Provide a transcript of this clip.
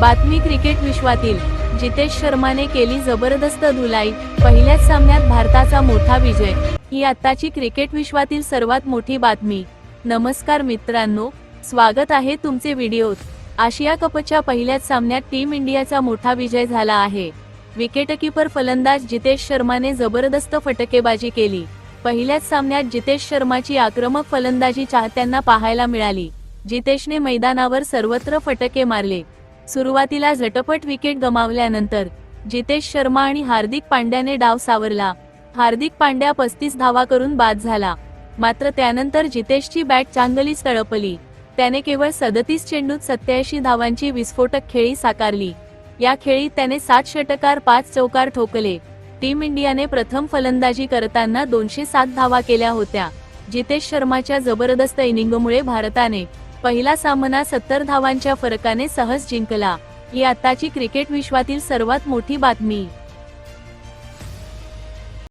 बातमी क्रिकेट विश्वातील. जितेश शर्माने केली जबरदस्त धुलाई पहिल्याच सामन्यात भारताचा मोठा विजय. ही आत्ताची क्रिकेट विश्वातील सर्वात मोठी बातमी. नमस्कार मित्रांनो स्वागत आहे तुमचे व्हिडिओत. आशिया कपच्या पहिल्याच सामन्यात टीम इंडियाचा मोठा विजय झाला आहे. विकेटकीपर फलंदाज जितेश शर्माने जबरदस्त फटकेबाजी केली. पहिल्याच सामन्यात जितेश शर्माची आक्रमक फलंदाजी चाहत्यांना पाहायला मिळाली. जितेशने मैदानावर सर्वत्र फटके मारले. सुरुवातीला झटपट विकेट गमावल्यानंतर जितेश शर्मा आणि हार्दिक पांड्याने डाव सावरला. हार्दिक पांड्या पस्तीस धावा करून बाद झाला. मात्र त्यानंतर जितेशची बॅट चांगलीच तळपली. त्याने केवळ सदतीस चेंडूत सत्याऐंशी धावांची विस्फोटक खेळी साकारली. या खेळीत त्याने सात षटकार पाच चौकार ठोकले. टीम इंडियाने प्रथम फलंदाजी करताना दोनशे सात धावा केल्या होत्या. जितेश शर्माच्या जबरदस्त इनिंगमुळे भारताने पहिला सामना सत्तर धावांच्या फरकाने सहज जिंकला. ही आताची क्रिकेट विश्वातील सर्वात मोठी बातमी.